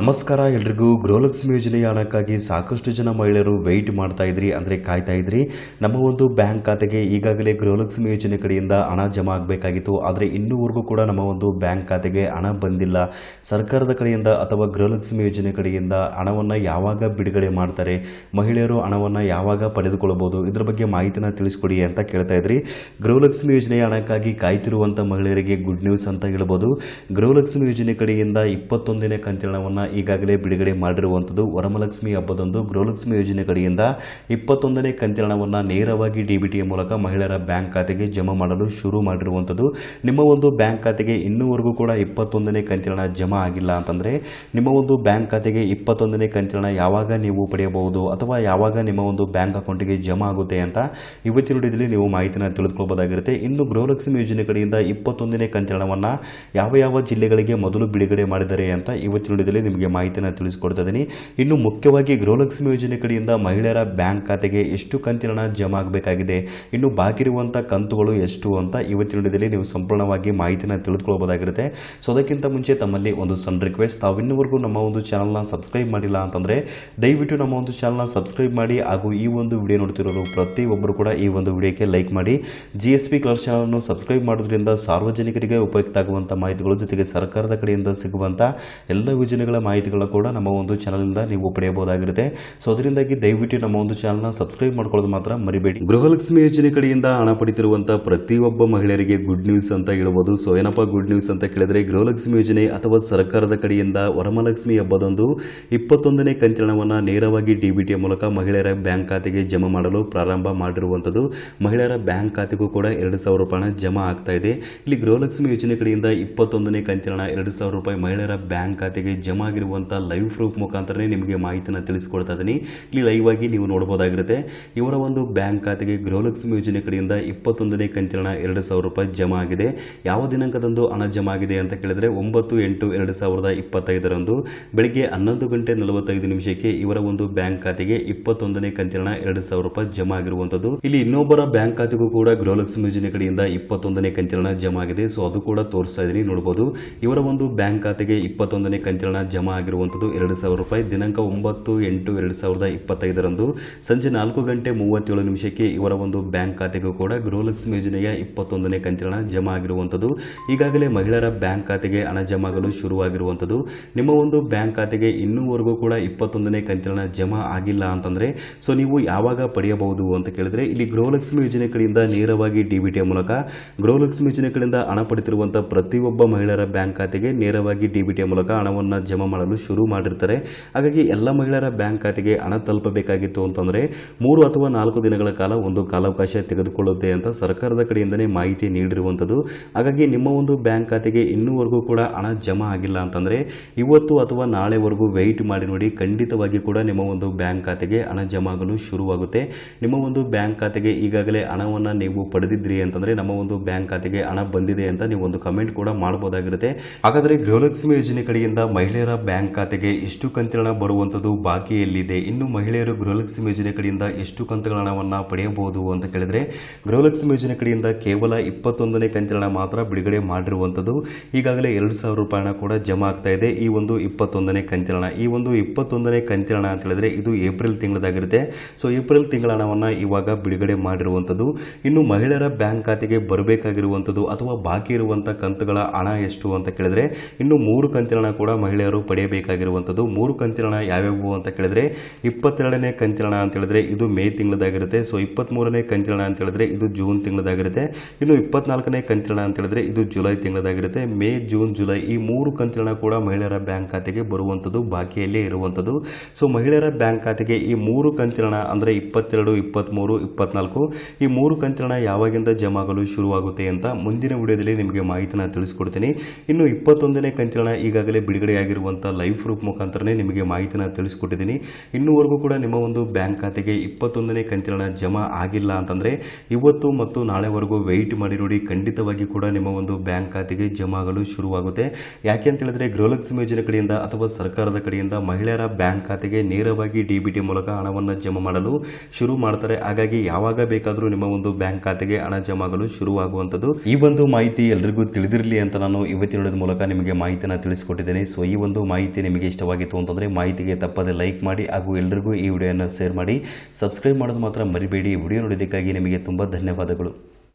ನಮಸ್ಕಾರ ಎಲ್ರಿಗೂ ಗೃಹಲಕ್ಷ್ಮಿ ಯೋಜನೆಯ ಹಣಕ್ಕಾಗಿ ಸಾಕಷ್ಟು ಜನ ಮಹಿಳೆಯರು ವೆಯ್ಟ್ ಮಾಡ್ತಾ ಇದ್ರಿ, ಅಂದರೆ ಕಾಯ್ತಾ ಇದ್ರಿ. ನಮ್ಮ ಒಂದು ಬ್ಯಾಂಕ್ ಖಾತೆಗೆ ಈಗಾಗಲೇ ಗೃಹಲಕ್ಷ್ಮಿ ಯೋಜನೆ ಕಡೆಯಿಂದ ಹಣ ಜಮಾ ಆಗಬೇಕಾಗಿತ್ತು. ಆದರೆ ಇನ್ನೂವರೆಗೂ ಕೂಡ ನಮ್ಮ ಒಂದು ಬ್ಯಾಂಕ್ ಖಾತೆಗೆ ಹಣ ಬಂದಿಲ್ಲ. ಸರ್ಕಾರದ ಕಡೆಯಿಂದ ಅಥವಾ ಗೃಹಲಕ್ಷ್ಮಿ ಯೋಜನೆ ಕಡೆಯಿಂದ ಹಣವನ್ನು ಯಾವಾಗ ಬಿಡುಗಡೆ ಮಾಡ್ತಾರೆ, ಮಹಿಳೆಯರು ಹಣವನ್ನು ಯಾವಾಗ ಪಡೆದುಕೊಳ್ಳಬಹುದು, ಇದರ ಬಗ್ಗೆ ಮಾಹಿತಿನ ತಿಳಿಸ್ಕೊಡಿ ಅಂತ ಕೇಳ್ತಾ ಇದ್ರಿ. ಗೃಹಲಕ್ಷ್ಮಿ ಯೋಜನೆಯ ಹಣಕ್ಕಾಗಿ ಕಾಯ್ತಿರುವಂಥ ಮಹಿಳೆಯರಿಗೆ ಗುಡ್ ನ್ಯೂಸ್ ಅಂತ ಹೇಳ್ಬೋದು. ಗೃಹಲಕ್ಷ್ಮಿ ಯೋಜನೆ ಕಡೆಯಿಂದ ಇಪ್ಪತ್ತೊಂದನೇ ಕಂತಿನ ಹಣವನ್ನು ಈಗಾಗಲೇ ಬಿಡುಗಡೆ ಮಾಡಿರುವಂಥದ್ದು ವರಮಲಕ್ಷ್ಮಿ ಹಬ್ಬದಂದು ಗೃಹಲಕ್ಷ್ಮಿ ಯೋಜನೆ ಕಡೆಯಿಂದ ಇಪ್ಪತ್ತೊಂದನೇ ಕಂತಿನ ನೇರವಾಗಿ ಡಿ ಬಿ ಟಿಯ ಮೂಲಕ ಮಹಿಳೆಯರ ಬ್ಯಾಂಕ್ ಖಾತೆಗೆ ಜಮಾ ಮಾಡಲು ಶುರು ಮಾಡಿರುವಂಥದ್ದು ನಿಮ್ಮ ಒಂದು ಬ್ಯಾಂಕ್ ಖಾತೆಗೆ ಇನ್ನೂವರೆಗೂ ಕೂಡ ಇಪ್ಪತ್ತೊಂದನೇ ಕಂತಿನ ಜಮಾ ಆಗಿಲ್ಲ ಅಂತಂದರೆ ನಿಮ್ಮ ಒಂದು ಬ್ಯಾಂಕ್ ಖಾತೆಗೆ ಇಪ್ಪತ್ತೊಂದನೇ ಕಂತಿನ ಯಾವಾಗ ನೀವು ಪಡೆಯಬಹುದು ಅಥವಾ ಯಾವಾಗ ನಿಮ್ಮ ಒಂದು ಬ್ಯಾಂಕ್ ಅಕೌಂಟಿಗೆ ಜಮಾ ಆಗುತ್ತೆ ಅಂತ ಇವತ್ತಿನ ವಿಡಿಯೋದಲ್ಲಿ ನೀವು ಮಾಹಿತಿನ ತಿಳಿದುಕೊಳ್ಬೋದಾಗಿರುತ್ತೆ. ಇನ್ನು ಗೃಹಲಕ್ಷ್ಮಿ ಯೋಜನೆ ಕಡೆಯಿಂದ ಇಪ್ಪತ್ತೊಂದನೇ ಕಂತಿನ ಯಾವ ಯಾವ ಜಿಲ್ಲೆಗಳಿಗೆ ಮೊದಲು ಬಿಡುಗಡೆ ಮಾಡಿದ್ದಾರೆ ಅಂತ ಇವತ್ತಿನ ವಿಡಿಯೋದಲ್ಲಿ ನಿಮಗೆ ಮಾಹಿತಿಯನ್ನು ತಿಳಿಸ್ಕೊಡ್ತಾ ಇದ್ದೀನಿ. ಇನ್ನು ಮುಖ್ಯವಾಗಿ ಗೃಹಲಕ್ಷ್ಮಿ ಯೋಜನೆ ಕಡೆಯಿಂದ ಮಹಿಳೆಯರ ಬ್ಯಾಂಕ್ ಖಾತೆಗೆ ಎಷ್ಟು ಕಂತಿನ ಹಣ ಜಮಾ ಆಗಬೇಕಾಗಿದೆ? ಇನ್ನು ಬಾಕಿ ಇರುವಂಥ ಕಂತುಗಳು ಎಷ್ಟು ಅಂತ ಇವತ್ತಿನ ವಿಡಿಯೋದಲ್ಲಿ ನೀವು ಸಂಪೂರ್ಣವಾಗಿ ಮಾಹಿತಿನ ತಿಳಿದುಕೊಳ್ಬೋದಾಗಿರುತ್ತೆ ಸೊ ಅದಕ್ಕಿಂತ ಮುಂಚೆ ತಮ್ಮಲ್ಲಿ ಒಂದು ಸಣ್ಣ ರಿಕ್ವೆಸ್ಟ್ ತಾವು ಇನ್ನೂವರೆಗೂ ನಮ್ಮ ಒಂದು ಚಾನಲ್ನ ಸಬ್ಸ್ಕ್ರೈಬ್ ಮಾಡಿಲ್ಲ ಅಂತಂದರೆ ದಯವಿಟ್ಟು ನಮ್ಮ ಒಂದು ಚಾನಲ್ನ ಸಬ್ಸ್ಕ್ರೈಬ್ ಮಾಡಿ ಹಾಗೂ ಈ ಒಂದು ವಿಡಿಯೋ ನೋಡ್ತಿರೋರು ಪ್ರತಿಯೊಬ್ಬರು ಕೂಡ ಈ ಒಂದು ವಿಡಿಯೋಕ್ಕೆ ಲೈಕ್ ಮಾಡಿ. ಜಿ ಎಸ್ ಪಿ ಕಲರ್ ಚಾನಲ್ನ ಸಬ್ಸ್ಕ್ರೈಬ್ ಮಾಡೋದ್ರಿಂದ ಸಾರ್ವಜನಿಕರಿಗೆ ಉಪಯುಕ್ತ ಆಗುವಂಥ ಮಾಹಿತಿಗಳು ಜೊತೆಗೆ ಸರ್ಕಾರದ ಕಡೆಯಿಂದ ಸಿಗುವಂಥ ಎಲ್ಲ ಯೋಜನೆಗಳ ಮಾಹಿತಿಗಳ ಕೂಡ ನಮ್ಮ ಒಂದು ಚಾನಲ್ನಿಂದ ನೀವು ಪಡೆಯಬಹುದಾಗಿರುತ್ತೆ. ಸೊ ಅದರಿಂದಾಗಿ ದಯವಿಟ್ಟು ನಮ್ಮ ಒಂದು ಚಾನಲ್ನ ಸಬ್ಸ್ಕ್ರೈಬ್ ಮಾಡ್ಕೊಳ್ಳೋದು ಮಾತ್ರ ಮರಿಬೇಡಿ. ಗೃಹಲಕ್ಷ್ಮಿ ಯೋಜನೆ ಕಡೆಯಿಂದ ಹಣ ಪಡಿತಿರುವಂತಹ ಪ್ರತಿಯೊಬ್ಬ ಮಹಿಳೆಯರಿಗೆ ಗುಡ್ ನ್ಯೂಸ್ ಅಂತ ಹೇಳ್ಬೋದು. ಸೊ ಏನಪ್ಪ ಗುಡ್ ನ್ಯೂಸ್ ಅಂತ ಕೇಳಿದ್ರೆ, ಗೃಹಲಕ್ಷ್ಮಿ ಯೋಜನೆ ಅಥವಾ ಸರ್ಕಾರದ ಕಡೆಯಿಂದ ವರಮಲಕ್ಷ್ಮಿ ಹಬ್ಬದಂದು ಇಪ್ಪತ್ತೊಂದನೇ ಕಂತಿನವನ್ನು ನೇರವಾಗಿ ಡಿಬಿಟಿಯ ಮೂಲಕ ಮಹಿಳೆಯರ ಬ್ಯಾಂಕ್ ಖಾತೆಗೆ ಜಮಾ ಮಾಡಲು ಪ್ರಾರಂಭ ಮಾಡಿರುವಂತದ್ದು ಮಹಿಳೆಯರ ಬ್ಯಾಂಕ್ ಖಾತೆಗೂ ಕೂಡ ಎರಡು ಸಾವಿರ ರೂಪಾಯಿ ಜಮಾ ಆಗ್ತಾ ಇದೆ. ಇಲ್ಲಿ ಗೃಹಲಕ್ಷ್ಮಿ ಯೋಜನೆ ಕಡೆಯಿಂದ ಇಪ್ಪತ್ತೊಂದನೇ ಕಂತಿನ ಎರಡು ಸಾವಿರ ರೂಪಾಯಿ ಮಹಿಳೆಯರ ಬ್ಯಾಂಕ್ ಖಾತೆಗೆ ಜಮಾ ಆಗಿರುವಂಥ ಲೈವ್ ಪ್ರೂಫ್ ಮುಖಾಂತರನೇ ನಿಮಗೆ ಮಾಹಿತಿನ ತಿಳಿಸ್ಕೊಡ್ತಾ ಇದ್ದೀನಿ ಇಲ್ಲಿ ಲೈವ್ ಆಗಿ ನೀವು ನೋಡಬಹುದಾಗಿರುತ್ತೆ ಇವರ ಒಂದು ಬ್ಯಾಂಕ್ ಖಾತೆಗೆ ಗೃಹಲಕ್ಷ್ಮಿ ಯೋಜನೆ ಕಡೆಯಿಂದ ಇಪ್ಪತ್ತೊಂದನೇ ಕಂತಿನ ಎರಡು ಸಾವಿರ ರೂಪಾಯಿ ಜಮಾ ಆಗಿದೆ. ಯಾವ ದಿನಾಂಕದಂದು ಹಣ ಜಮಾ ಆಗಿದೆ ಅಂತ ಕೇಳಿದ್ರೆ ಒಂಬತ್ತು ಎಂಟು ಎರಡು ಸಾವಿರದ ಇಪ್ಪತ್ತೈದರಂದು ಬೆಳಿಗ್ಗೆ ಹನ್ನೊಂದು ಗಂಟೆ ನಲವತ್ತೈದು ನಿಮಿಷಕ್ಕೆ ಇವರ ಒಂದು ಬ್ಯಾಂಕ್ ಖಾತೆಗೆ ಇಪ್ಪತ್ತೊಂದನೇ ಕಂತಿನ ಎರಡು ಸಾವಿರ ರೂಪಾಯಿ ಜಮಾ ಆಗಿರುವಂತದ್ದು ಇಲ್ಲಿ ಇನ್ನೊಬ್ಬರ ಬ್ಯಾಂಕ್ ಖಾತೆಗೂ ಕೂಡ ಗೃಹಲಕ್ಷ್ಮಿ ಯೋಜನೆ ಕಡೆಯಿಂದ ಇಪ್ಪತ್ತೊಂದನೇ ಕಂತಿನ ಜಮಾ ಆಗಿದೆ. ಸೊ ಅದು ಕೂಡ ತೋರಿಸ್ತಾ ಇದ್ದೀನಿ ನೋಡಬಹುದು ಇವರ ಒಂದು ಬ್ಯಾಂಕ್ ಖಾತೆಗೆ ಇಪ್ಪತ್ತೊಂದನೇ ಕಂತಿನ ಜಮಾ ಆಗಿರುವಂತದ್ದು ಎರಡು ಸಾವಿರ ರೂಪಾಯಿ. ದಿನಾಂಕ ಒಂಬತ್ತು ಎಂಟು ಎರಡು ಸಾವಿರದ ಇಪ್ಪತ್ತೈದರಂದು ಸಂಜೆ ನಾಲ್ಕು ಗಂಟೆ ಮೂವತ್ತೇಳು ನಿಮಿಷಕ್ಕೆ ಇವರ ಒಂದು ಬ್ಯಾಂಕ್ ಖಾತೆಗೂ ಕೂಡ ಗೃಹಲಕ್ಷ್ಮಿ ಯೋಜನೆಯ ಇಪ್ಪತ್ತೊಂದನೇ ಕಂತಿನ ಜಮಾ ಆಗಿರುವಂತದ್ದು ಈಗಾಗಲೇ ಮಹಿಳೆಯರ ಬ್ಯಾಂಕ್ ಖಾತೆಗೆ ಹಣ ಜಮಾಗಲು ಶುರುವಾಗಿರುವಂಥದ್ದು. ನಿಮ್ಮ ಒಂದು ಬ್ಯಾಂಕ್ ಖಾತೆಗೆ ಇನ್ನೂವರೆಗೂ ಕೂಡ ಇಪ್ಪತ್ತೊಂದನೇ ಕಂತಿನ ಜಮಾ ಆಗಿಲ್ಲ ಅಂತಂದ್ರೆ, ಸೊ ನೀವು ಯಾವಾಗ ಪಡೆಯಬಹುದು ಅಂತ ಕೇಳಿದ್ರೆ, ಇಲ್ಲಿ ಗೃಹಲಕ್ಷ್ಮಿ ಯೋಜನೆ ಕಡೆಯಿಂದ ನೇರವಾಗಿ ಡಿಬಿಟಿಯ ಮೂಲಕ. ಗೃಹಲಕ್ಷ್ಮಿ ಯೋಜನೆ ಕಡೆಯಿಂದ ಹಣ ಪಡೆದಿರುವಂತಹ ಪ್ರತಿಯೊಬ್ಬ ಮಹಿಳೆಯರ ಬ್ಯಾಂಕ್ ಖಾತೆಗೆ ನೇರವಾಗಿ ಡಿಬಿಟಿಯ ಮೂಲಕ ಹಣವನ್ನು ಜಮಾ ಮಾಡಲು ಶುರು ಮಾಡಿರ್ತಾರೆ. ಹಾಗಾಗಿ ಎಲ್ಲ ಮಹಿಳೆಯರ ಬ್ಯಾಂಕ್ ಖಾತೆಗೆ ಹಣ ತಲುಪಬೇಕಾಗಿತ್ತು ಅಂತಂದ್ರೆ ಮೂರು ಅಥವಾ ನಾಲ್ಕು ದಿನಗಳ ಕಾಲ ಒಂದು ಕಾಲಾವಕಾಶ ತೆಗೆದುಕೊಳ್ಳುತ್ತೆ ಅಂತ ಸರ್ಕಾರದ ಕಡೆಯಿಂದನೇ ಮಾಹಿತಿ ನೀಡಿರುವಂಥದ್ದು. ಹಾಗಾಗಿ ನಿಮ್ಮ ಒಂದು ಬ್ಯಾಂಕ್ ಖಾತೆಗೆ ಇನ್ನೂವರೆಗೂ ಕೂಡ ಹಣ ಜಮಾ ಆಗಿಲ್ಲ ಅಂತಂದ್ರೆ ಇವತ್ತು ಅಥವಾ ನಾಳೆವರೆಗೂ ವೆಯ್ಟ್ ಮಾಡಿ ನೋಡಿ ಖಂಡಿತವಾಗಿ ಕೂಡ ನಿಮ್ಮ ಒಂದು ಬ್ಯಾಂಕ್ ಖಾತೆಗೆ ಹಣ ಜಮಾ ಆಗಲು ಶುರುವಾಗುತ್ತೆ. ನಿಮ್ಮ ಒಂದು ಬ್ಯಾಂಕ್ ಖಾತೆಗೆ ಈಗಾಗಲೇ ಹಣವನ್ನು ನೀವು ಪಡೆದಿದ್ರಿ ಅಂತಂದ್ರೆ ನಮ್ಮ ಒಂದು ಬ್ಯಾಂಕ್ ಖಾತೆಗೆ ಹಣ ಬಂದಿದೆ ಅಂತ ನೀವು ಒಂದು ಕಮೆಂಟ್ ಕೂಡ ಮಾಡಬಹುದಾಗಿರುತ್ತೆ ಹಾಗಾದರೆ ಗೃಹಲಕ್ಷ್ಮಿ ಯೋಜನೆ ಕಡೆಯಿಂದ ಮಹಿಳೆಯರ ಬ್ಯಾಂಕ್ ಖಾತೆಗೆ ಎಷ್ಟು ಕಂತಿನ ಹಣ ಬರುವಂಥದ್ದು ಬಾಕಿಯಲ್ಲಿದೆ ಇನ್ನು ಮಹಿಳೆಯರು ಗೃಹಲಕ್ಷ್ಮಿ ಯೋಜನೆ ಕಡೆಯಿಂದ ಎಷ್ಟು ಕಂತುಗಳ ಹಣವನ್ನು ಪಡೆಯಬಹುದು ಅಂತ ಕೇಳಿದ್ರೆ, ಗೃಹಲಕ್ಷ್ಮಿ ಯೋಜನೆ ಕಡೆಯಿಂದ ಕೇವಲ ಇಪ್ಪತ್ತೊಂದನೇ ಕಂತಿನ ಮಾತ್ರ ಬಿಡುಗಡೆ ಮಾಡಿರುವಂಥದ್ದು ಈಗಾಗಲೇ ಎರಡು ಸಾವಿರ ರೂಪಾಯಿ ಕೂಡ ಜಮಾ ಆಗ್ತಾ ಇದೆ. ಈ ಒಂದು ಇಪ್ಪತ್ತೊಂದನೇ ಕಂತಿನ ಹಣ ಈ ಒಂದು ಇಪ್ಪತ್ತೊಂದನೇ ಕಂತಿನ ಅಂತ ಹೇಳಿದ್ರೆ ಇದು ಏಪ್ರಿಲ್ ತಿಂಗಳದಾಗಿರುತ್ತೆ. ಸೊ ಏಪ್ರಿಲ್ ತಿಂಗಳ ಹಣವನ್ನು ಇವಾಗ ಬಿಡುಗಡೆ ಮಾಡಿರುವಂಥದ್ದು ಇನ್ನು ಮಹಿಳೆಯರ ಬ್ಯಾಂಕ್ ಖಾತೆಗೆ ಬರಬೇಕಾಗಿರುವಂಥದ್ದು ಅಥವಾ ಬಾಕಿ ಇರುವಂಥ ಕಂತುಗಳ ಹಣ ಎಷ್ಟು ಅಂತ ಕೇಳಿದ್ರೆ, ಇನ್ನು ಮೂರು ಕಂತಿನ ಕೂಡ ಮಹಿಳೆಯರು ಪಡೆಯಬೇಕಾಗಿರುವಂಥದ್ದು. ಮೂರು ಕಂತಿನ ಯಾವ್ಯಾವು ಅಂತ ಕೇಳಿದ್ರೆ, ಇಪ್ಪತ್ತೆರಡನೇ ಕಂತಿನ ಅಂತ ಹೇಳಿದ್ರೆ ಇದು ಮೇ ತಿಂಗಳದಾಗಿರುತ್ತೆ. ಸೊ ಇಪ್ಪತ್ತ್ಮೂರನೇ ಕಂತಿನ ಅಂತ ಹೇಳಿದ್ರೆ ಇದು ಜೂನ್ ತಿಂಗಳದಾಗಿರುತ್ತೆ. ಇನ್ನು ಇಪ್ಪತ್ನಾಲ್ಕನೇ ಕಂತಿನ ಅಂತ ಹೇಳಿದ್ರೆ ಇದು ಜುಲೈ ತಿಂಗಳದಾಗಿರುತ್ತೆ. ಮೇ, ಜೂನ್, ಜುಲೈ ಈ ಮೂರು ಕಂತಿನ ಕೂಡ ಮಹಿಳೆಯರ ಬ್ಯಾಂಕ್ ಖಾತೆಗೆ ಬರುವಂಥದ್ದು, ಬಾಕಿಯಲ್ಲೇ ಇರುವಂಥದ್ದು. ಸೊ ಮಹಿಳೆಯರ ಬ್ಯಾಂಕ್ ಖಾತೆಗೆ ಈ ಮೂರು ಕಂತಿನ ಅಂದರೆ ಇಪ್ಪತ್ತೆರಡು ಇಪ್ಪತ್ತ್ಮೂರು ಇಪ್ಪತ್ನಾಲ್ಕು ಈ ಮೂರು ಕಂತಿನ ಯಾವಾಗಿಂದ ಜಮಾಗಲು ಶುರುವಾಗುತ್ತೆ ಅಂತ ಮುಂದಿನ ವಿಡಿಯೋದಲ್ಲಿ ನಿಮಗೆ ಮಾಹಿತಿನ ತಿಳಿಸ್ಕೊಡ್ತೀನಿ. ಇನ್ನು ಇಪ್ಪತ್ತೊಂದನೇ ಕಂತಿನ ಈಗಾಗಲೇ ಬಿಡುಗಡೆಯಾಗಿರುವಂಥ ಲೈವ್ ಪ್ರೂಫ್ ಮುಖಾಂತರನೇ ನಿಮಗೆ ಮಾಹಿತಿನ ತಿಳಿಸ್ಕೊಟ್ಟಿದ್ದೀನಿ. ಇನ್ನೂವರೆಗೂ ಕೂಡ ನಿಮ್ಮ ಒಂದು ಬ್ಯಾಂಕ್ ಖಾತೆಗೆ ಇಪ್ಪತ್ತೊಂದನೇ ಕಂತಿನ ಜಮಾ ಆಗಿಲ್ಲ ಅಂತಂದರೆ ಇವತ್ತು ಮತ್ತು ನಾಳೆವರೆಗೂ ವೆಯ್ಟ್ ಮಾಡಿ ನೋಡಿ ಖಂಡಿತವಾಗಿ ಕೂಡ ನಿಮ್ಮ ಒಂದು ಬ್ಯಾಂಕ್ ಖಾತೆಗೆ ಜಮಾ ಆಗಲು ಶುರುವಾಗುತ್ತೆ. ಯಾಕೆ ಅಂತ ಹೇಳಿದ್ರೆ ಗೃಹಲಕ್ಷ್ಮಿ ಯೋಜನೆ ಕಡೆಯಿಂದ ಅಥವಾ ಸರ್ಕಾರದ ಕಡೆಯಿಂದ ಮಹಿಳೆಯರ ಬ್ಯಾಂಕ್ ಖಾತೆಗೆ ನೇರವಾಗಿ ಡಿ ಮೂಲಕ ಹಣವನ್ನು ಜಮಾ ಮಾಡಲು ಶುರು ಮಾಡ್ತಾರೆ. ಹಾಗಾಗಿ ಯಾವಾಗ ಬೇಕಾದರೂ ನಿಮ್ಮ ಒಂದು ಬ್ಯಾಂಕ್ ಖಾತೆಗೆ ಹಣ ಜಮಾ ಆಗಲು ಶುರುವಾಗುವಂಥದ್ದು. ಈ ಒಂದು ಮಾಹಿತಿ ಎಲ್ರಿಗೂ ತಿಳಿದಿರಲಿ ಅಂತ ನಾನು ಇವತ್ತಿನ ಮೂಲಕ ನಿಮಗೆ ಮಾಹಿತಿಯನ್ನು ತಿಳಿಸ್ಕೊಟ್ಟಿದ್ದೇನೆ. ಸೊ, ಈ ಒಂದು ಮಾಹಿತಿ ನಿಮಗೆ ಇಷ್ಟವಾಗಿತ್ತು ಅಂತಂದರೆ ಮಾಹಿತಿಗೆ ತಪ್ಪದೆ ಲೈಕ್ ಮಾಡಿ ಹಾಗೂ ಎಲ್ಲರಿಗೂ ಈ ವಿಡಿಯೋನ ಶೇರ್ ಮಾಡಿ. ಸಬ್ಸ್ಕ್ರೈಬ್ ಮಾಡೋದು ಮಾತ್ರ ಮರಿಬೇಡಿ. ವಿಡಿಯೋ ನೋಡೋದಕ್ಕಾಗಿ ನಿಮಗೆ ತುಂಬ ಧನ್ಯವಾದಗಳು.